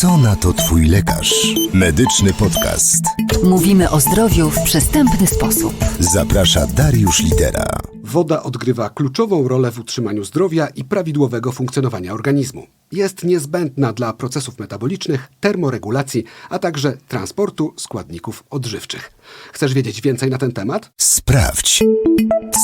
Co na to Twój lekarz? Medyczny podcast. Mówimy o zdrowiu w przystępny sposób. Zaprasza Dariusz Litera. Woda odgrywa kluczową rolę w utrzymaniu zdrowia i prawidłowego funkcjonowania organizmu. Jest niezbędna dla procesów metabolicznych, termoregulacji, a także transportu składników odżywczych. Chcesz wiedzieć więcej na ten temat? Sprawdź.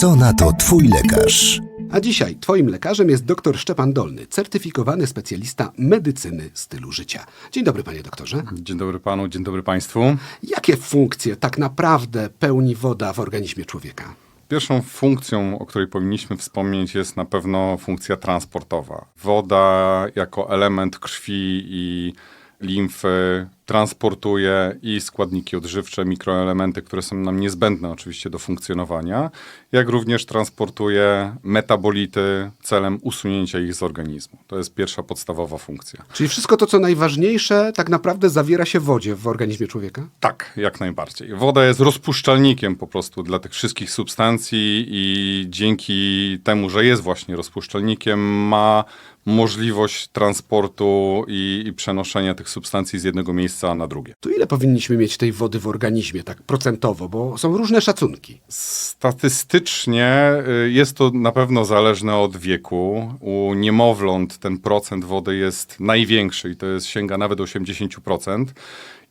Co na to Twój lekarz? A dzisiaj Twoim lekarzem jest dr Szczepan Dolny, certyfikowany specjalista medycyny stylu życia. Dzień dobry, panie doktorze. Dzień dobry panu, dzień dobry państwu. Jakie funkcje tak naprawdę pełni woda w organizmie człowieka? Pierwszą funkcją, o której powinniśmy wspomnieć, jest na pewno funkcja transportowa. Woda jako element krwi i limfy transportuje i składniki odżywcze, mikroelementy, które są nam niezbędne oczywiście do funkcjonowania, jak również transportuje metabolity celem usunięcia ich z organizmu. To jest pierwsza podstawowa funkcja. Czyli wszystko to, co najważniejsze, tak naprawdę zawiera się w wodzie w organizmie człowieka? Tak, jak najbardziej. Woda jest rozpuszczalnikiem po prostu dla tych wszystkich substancji i dzięki temu, że jest właśnie rozpuszczalnikiem, ma możliwość transportu i, i przenoszenia tych substancji z jednego miejsca na drugie. To ile powinniśmy mieć tej wody w organizmie, tak procentowo, bo są różne szacunki. Statystycznie y, jest to na pewno zależne od wieku. U niemowląt ten procent wody jest największy i to jest sięga nawet 80%.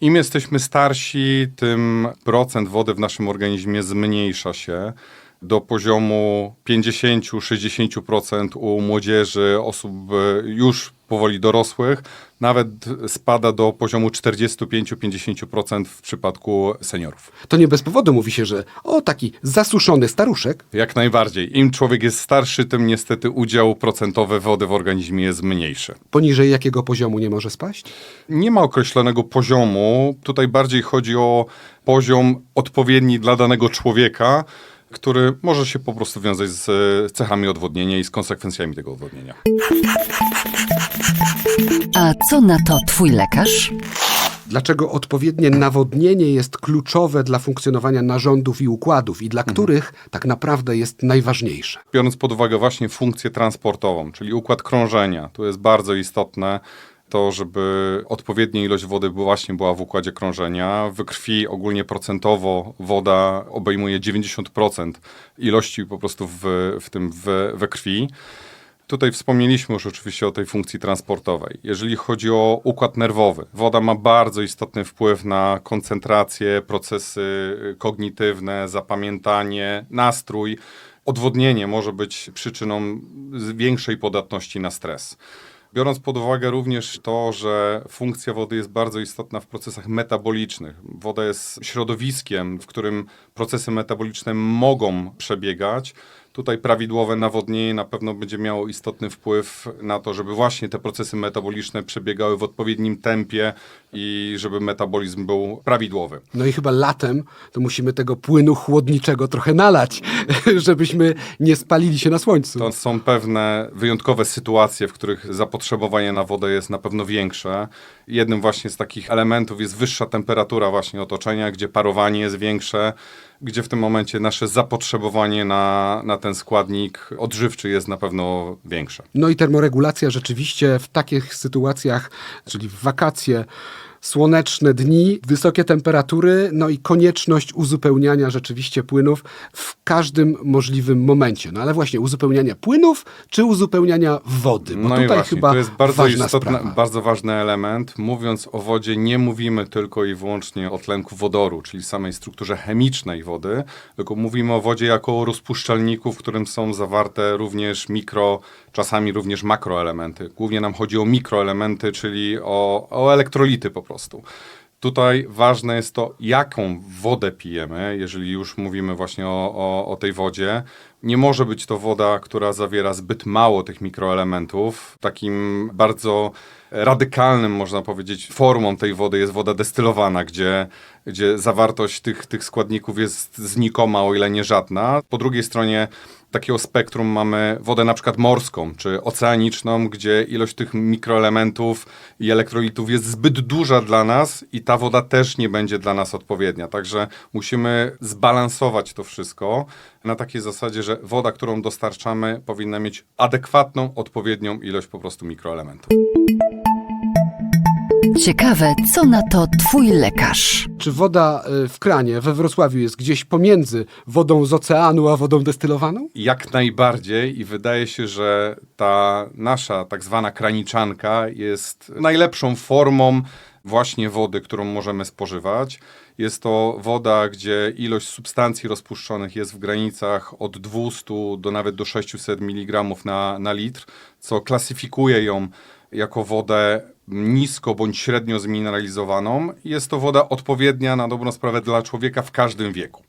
Im jesteśmy starsi, tym procent wody w naszym organizmie zmniejsza się do poziomu 50-60% u młodzieży, osób y, już powoli dorosłych, nawet spada do poziomu 45-50% w przypadku seniorów. To nie bez powodu mówi się, że o taki zasuszony staruszek, Jak najbardziej. Im człowiek jest starszy, tym niestety udział procentowy wody w organizmie jest mniejszy. poniżej jakiego poziomu nie może spaść? Nie ma określonego poziomu. Tutaj bardziej chodzi o poziom odpowiedni dla danego człowieka, który może się po prostu wiązać z cechami odwodnienia i z konsekwencjami tego odwodnienia. A co na to Twój lekarz? Dlaczego odpowiednie nawodnienie jest kluczowe dla funkcjonowania narządów i układów i dla których tak naprawdę jest najważniejsze? Biorąc pod uwagę właśnie funkcję transportową, czyli układ krążenia, to jest bardzo istotne to, żeby odpowiednia ilość wody właśnie była w układzie krążenia. W krwi ogólnie procentowo woda obejmuje 90% ilości po prostu w, w tym w, we krwi. Tutaj wspomnieliśmy już oczywiście o tej funkcji transportowej. Jeżeli chodzi o układ nerwowy, woda ma bardzo istotny wpływ na koncentrację, procesy kognitywne, zapamiętanie, nastrój. Odwodnienie może być przyczyną większej podatności na stres. Biorąc pod uwagę również to, że funkcja wody jest bardzo istotna w procesach metabolicznych. Woda jest środowiskiem, w którym procesy metaboliczne mogą przebiegać. Tutaj prawidłowe nawodnienie na pewno będzie miało istotny wpływ na to, żeby właśnie te procesy metaboliczne przebiegały w odpowiednim tempie i żeby metabolizm był prawidłowy. No i chyba latem to musimy tego płynu chłodniczego trochę nalać, żebyśmy nie spalili się na słońcu. To są pewne wyjątkowe sytuacje, w których zapotrzebowanie na wodę jest na pewno większe. Jednym właśnie z takich elementów jest wyższa temperatura właśnie otoczenia, gdzie parowanie jest większe, gdzie w tym momencie nasze zapotrzebowanie na, na ten składnik odżywczy jest na pewno większe. No i termoregulacja rzeczywiście w takich sytuacjach, czyli w wakacje, słoneczne dni, wysokie temperatury, no i konieczność uzupełniania rzeczywiście płynów w każdym możliwym momencie. No ale właśnie uzupełniania płynów czy uzupełniania wody? Bo No i tutaj właśnie, chyba to jest bardzo istotny, bardzo ważny element. Mówiąc o wodzie, nie mówimy tylko i wyłącznie o tlenku wodoru, czyli samej strukturze chemicznej wody, tylko mówimy o wodzie jako o rozpuszczalniku, w którym są zawarte również mikro, czasami również makroelementy. Głównie nam chodzi o mikroelementy, czyli o, o elektrolity po prostu. Tutaj ważne jest to, jaką wodę pijemy, jeżeli już mówimy właśnie o, o, o tej wodzie. Nie może być to woda, która zawiera zbyt mało tych mikroelementów. Takim bardzo radykalnym, można powiedzieć, formą tej wody jest woda destylowana, gdzie, gdzie zawartość tych, tych składników jest znikoma, o ile nie żadna. Po drugiej stronie takiego spektrum mamy wodę na przykład morską czy oceaniczną, gdzie ilość tych mikroelementów i elektrolitów jest zbyt duża dla nas i ta woda też nie będzie dla nas odpowiednia. Także musimy zbalansować to wszystko na takiej zasadzie, że woda, którą dostarczamy, powinna mieć adekwatną, odpowiednią ilość po prostu mikroelementów. Ciekawe, co na to Twój lekarz? Czy woda y, w kranie we Wrocławiu jest gdzieś pomiędzy wodą z oceanu a wodą destylowaną? Jak najbardziej i wydaje się, że ta nasza tak zwana kraniczanka jest najlepszą formą właśnie wody, którą możemy spożywać. Jest to woda, gdzie ilość substancji rozpuszczonych jest w granicach od 200 do nawet do 600 mg na, na litr, co klasyfikuje ją jako wodę nisko bądź średnio zmineralizowaną. Jest to woda odpowiednia na dobrą sprawę dla człowieka w każdym wieku.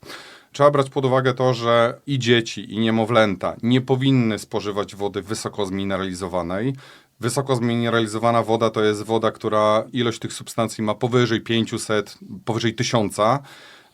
Trzeba brać pod uwagę to, że i dzieci, i niemowlęta nie powinny spożywać wody wysoko zmineralizowanej. Wysoko zmineralizowana woda to jest woda, która ilość tych substancji ma powyżej 500, powyżej 1000.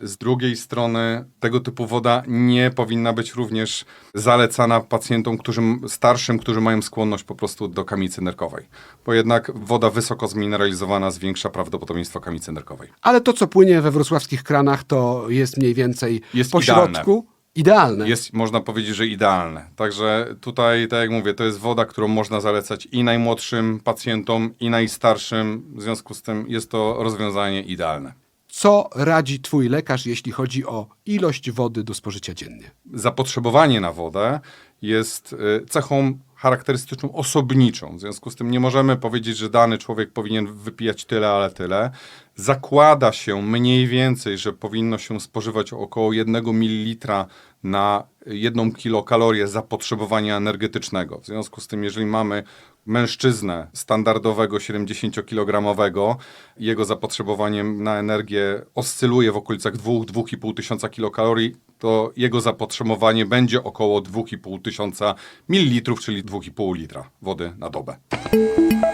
Z drugiej strony tego typu woda nie powinna być również zalecana pacjentom którzy, starszym, którzy mają skłonność po prostu do kamicy nerkowej. Bo jednak woda wysoko zmineralizowana zwiększa prawdopodobieństwo kamicy nerkowej. Ale to, co płynie we wrocławskich kranach, to jest mniej więcej Jest po idealne. środku. Idealne. Jest, można powiedzieć, że idealne. Także tutaj, tak jak mówię, to jest woda, którą można zalecać i najmłodszym pacjentom, i najstarszym. W związku z tym jest to rozwiązanie idealne. Co radzi twój lekarz, jeśli chodzi o ilość wody do spożycia dziennie? Zapotrzebowanie na wodę jest y, cechą charakterystyczną, osobniczą. W związku z tym nie możemy powiedzieć, że dany człowiek powinien wypijać tyle, ale tyle. Zakłada się mniej więcej, że powinno się spożywać około 1 ml na 1 kilokalorię zapotrzebowania energetycznego. W związku z tym, jeżeli mamy mężczyznę standardowego 70-kilogramowego, jego zapotrzebowanie na energię oscyluje w okolicach 2-2,5 tysiąca kilokalorii, to jego zapotrzebowanie będzie około 2,5 tysiąca mililitrów, czyli 2,5 litra wody na dobę.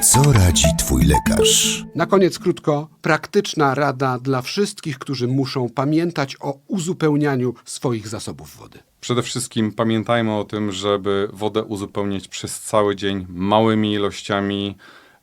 Co radzi Twój lekarz? Na koniec krótko, praktyczna rada dla wszystkich, którzy muszą pamiętać o uzupełnianiu swoich zasobów wody. Przede wszystkim pamiętajmy o tym, żeby wodę uzupełniać przez cały dzień małymi ilościami.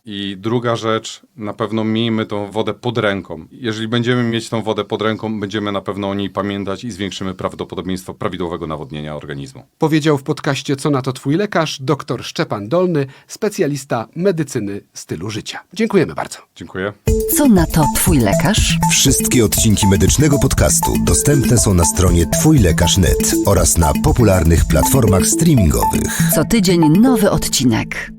I druga rzecz, na pewno miejmy tą wodę pod ręką. Jeżeli będziemy mieć tą wodę pod ręką, będziemy na pewno o niej pamiętać i zwiększymy prawdopodobieństwo prawidłowego nawodnienia organizmu. Powiedział w podcaście Co na to Twój lekarz dr Szczepan Dolny, specjalista medycyny stylu życia. Dziękujemy bardzo. Dziękuję. Co na to Twój lekarz? Wszystkie odcinki medycznego podcastu dostępne są na stronie twójlekarz.net oraz na popularnych platformach streamingowych. Co tydzień nowy odcinek.